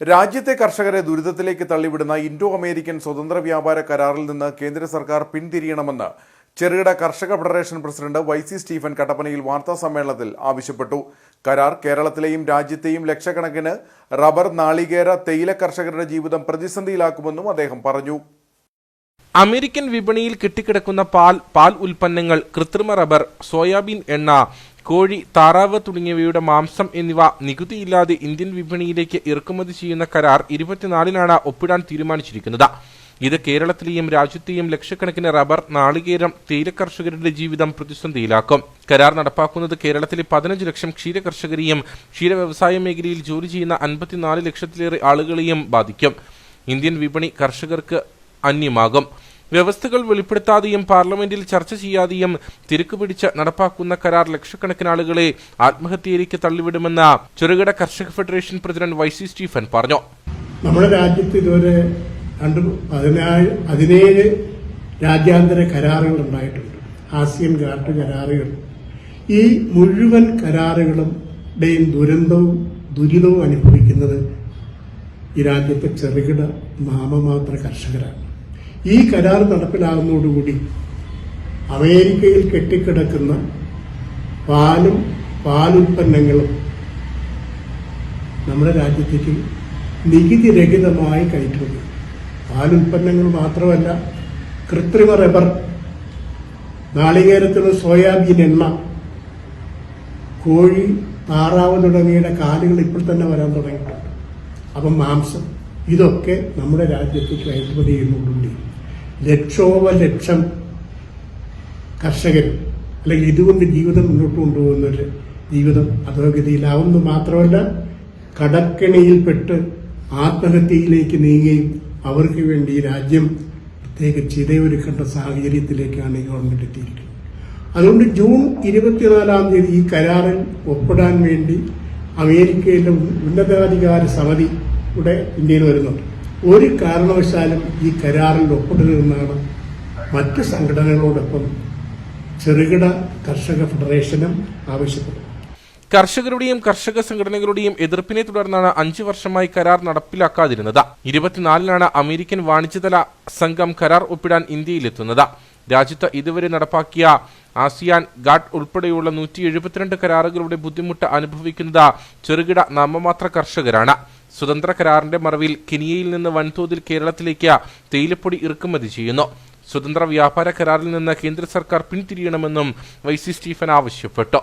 രാജ്യത്തെ കർഷകരെ ദുരിതത്തിലേക്ക് തള്ളിവിടുന്ന Indo American സ്വതന്ത്ര വ്യാപാര കരാറിൽ നിന്ന് കേന്ദ്ര സർക്കാർ പിന്തിരിയണമെന്ന് ചെറുകിട കർഷക federation president Y C Stephen കട്ടപ്പനയിൽ വാർത്താ സമ്മേളനത്തിൽ ആവശ്യപ്പെട്ടു. കരാർ കേരളത്തിലെയും രാജ്യത്തെയും ലക്ഷക്കണക്കിന് റബ്ബർ നാളികേര തേയില കർഷകരുടെ ജീവിതം പ്രതിസന്ധിയിലാക്കുമെന്നും അദ്ദേഹം പറഞ്ഞു. അമേരിക്കൻ വിപണിയിൽ കെട്ടിക്കിടക്കുന്ന പാൽ പാൽ ഉൽപ്പന്നങ്ങൾ കൃത്രിമ റബ്ബർ സോയാബീൻ എണ്ണ കോഴി താറാവ് തുടങ്ങിയവയുടെ മാംസം എന്നിവ നികുതിയില്ലാതെ ഇന്ത്യൻ വിപണിയിലേക്ക് ഇറക്കുമതി ചെയ്യുന്ന കരാർ ഇരുപത്തിനാലിനാണ് ഒപ്പിടാൻ തീരുമാനിച്ചിരിക്കുന്നത്. ഇത് കേരളത്തിലെയും രാജ്യത്തെയും ലക്ഷക്കണക്കിന് റബ്ബർ നാളികേരം തേയില കർഷകരുടെ ജീവിതം പ്രതിസന്ധിയിലാക്കും. കരാർ നടപ്പാക്കുന്നത് കേരളത്തിലെ പതിനഞ്ച് ലക്ഷം ക്ഷീര കർഷകരെയും ക്ഷീര വ്യവസായ മേഖലയിൽ ജോലി ചെയ്യുന്ന അൻപത്തിനാല് ലക്ഷത്തിലേറെ ആളുകളെയും ബാധിക്കും. ഇന്ത്യൻ വിപണി കർഷകർക്ക് അന്യമാകും. വ്യവസ്ഥകൾ വെളിപ്പെടുത്താതെയും പാർലമെന്റിൽ ചർച്ച ചെയ്യാതെയും തിരക്ക് പിടിച്ച് നടപ്പാക്കുന്ന കരാർ ലക്ഷക്കണക്കിന് ആളുകളെ ആത്മഹത്യയിലേക്ക് തള്ളിവിടുമെന്ന് ചെറുകിട കർഷക federation president Y C Stephen പറഞ്ഞു. നമ്മുടെ രാജ്യത്ത് ഇതുവരെ രണ്ട് പതിനാല് പതിനേഴ് രാജ്യാന്തര കരാറുകൾ ഉണ്ടായിട്ടുണ്ട്. ആസിയൻ ഗാർഡ് കരാറുകൾ. ഈ മുഴുവൻ കരാറുകളുടെയും ദുരന്തവും ദുരിതവും അനുഭവിക്കുന്നത് ഈ രാജ്യത്തെ ചെറുകിട നാമമാത്ര കർഷകരാണ്. ഈ കരാർ നടപ്പിലാകുന്നതോടുകൂടി അമേരിക്കയിൽ കെട്ടിക്കിടക്കുന്ന പാലും പാലുൽപ്പന്നങ്ങളും നമ്മുടെ രാജ്യത്തേക്ക് നികുതി രഹിതമായി കയറ്റുമതി. പാലുൽപ്പന്നങ്ങൾ മാത്രമല്ല കൃത്രിമ റബ്ബർ നാളികേരത്തിലുള്ള സോയാബീൻ എണ്ണ കോഴി താറാവ് തുടങ്ങിയുടെ കാലുകൾ ഇപ്പോൾ തന്നെ വരാൻ തുടങ്ങിയിട്ടുണ്ട്. അപ്പം മാംസം ഇതൊക്കെ നമ്മുടെ രാജ്യത്തേക്ക് കയറ്റുമതി ചെയ്യുന്നതോടുകൂടി ലക്ഷോപലക്ഷം കർഷകർ അല്ലെങ്കിൽ ഇതുകൊണ്ട് ജീവിതം മുന്നോട്ട് കൊണ്ടുപോകുന്നൊരു ജീവിതം അധോഗതിയിലാവുന്നു മാത്രമല്ല കടക്കെണിയിൽപ്പെട്ട് ആത്മഹത്യയിലേക്ക് നീങ്ങുകയും അവർക്ക് വേണ്ടി രാജ്യം പ്രത്യേകിച്ച് ചിതയൊരുക്കേണ്ട സാഹചര്യത്തിലേക്കാണ് ഈ ഗവൺമെന്റ് എത്തിയിരിക്കുന്നത്. അതുകൊണ്ട് ജൂൺ ഇരുപത്തിനാലാം തീയതി ഈ കരാറിൽ ഒപ്പിടാൻ വേണ്ടി അമേരിക്കയിലെ ഉന്നതാധികാര സമിതിയുടെ ഇന്ത്യയിൽ വരുന്നുണ്ട്. ഒരു കാരണവശാലും ഈ കരാറിൽ ഒപ്പിടരുതെന്നാണ് മറ്റ് സംഘടനകളോടൊപ്പം ചെറുകിട കർഷക ഫെഡറേഷനും ആവശ്യപ്പെടുന്നത് കർഷകരുടെയും കർഷക സംഘടനകളുടെയും എതിർപ്പിനെ തുടർന്നാണ് അഞ്ചു വർഷമായി കരാർ നടപ്പിലാക്കാതിരുന്നത്. ഇരുപത്തിനാലിനാണ് അമേരിക്കൻ വാണിജ്യതല സംഘം കരാർ ഒപ്പിടാൻ ഇന്ത്യയിലെത്തുന്നത്. രാജ്യത്ത് ഇതുവരെ നടപ്പാക്കിയ ആസിയാൻ ഗാഡ് ഉൾപ്പെടെയുള്ള നൂറ്റി എഴുപത്തിരണ്ട് കരാറുകളുടെ ബുദ്ധിമുട്ട് അനുഭവിക്കുന്നത് ചെറുകിട നാമമാത്ര കർഷകരാണ്. സ്വതന്ത്ര കരാറിന്റെ മറവിൽ കെനിയയിൽ നിന്ന് വൻതോതിൽ കേരളത്തിലേക്ക് തേയിലപ്പൊടി ഇറക്കുമതി ചെയ്യുന്നു. സ്വതന്ത്ര വ്യാപാര കരാറിൽ നിന്ന് കേന്ദ്ര സർക്കാർ പിന്തിരിയണമെന്നും വൈ സി സ്റ്റീഫൻ ആവശ്യപ്പെട്ടു.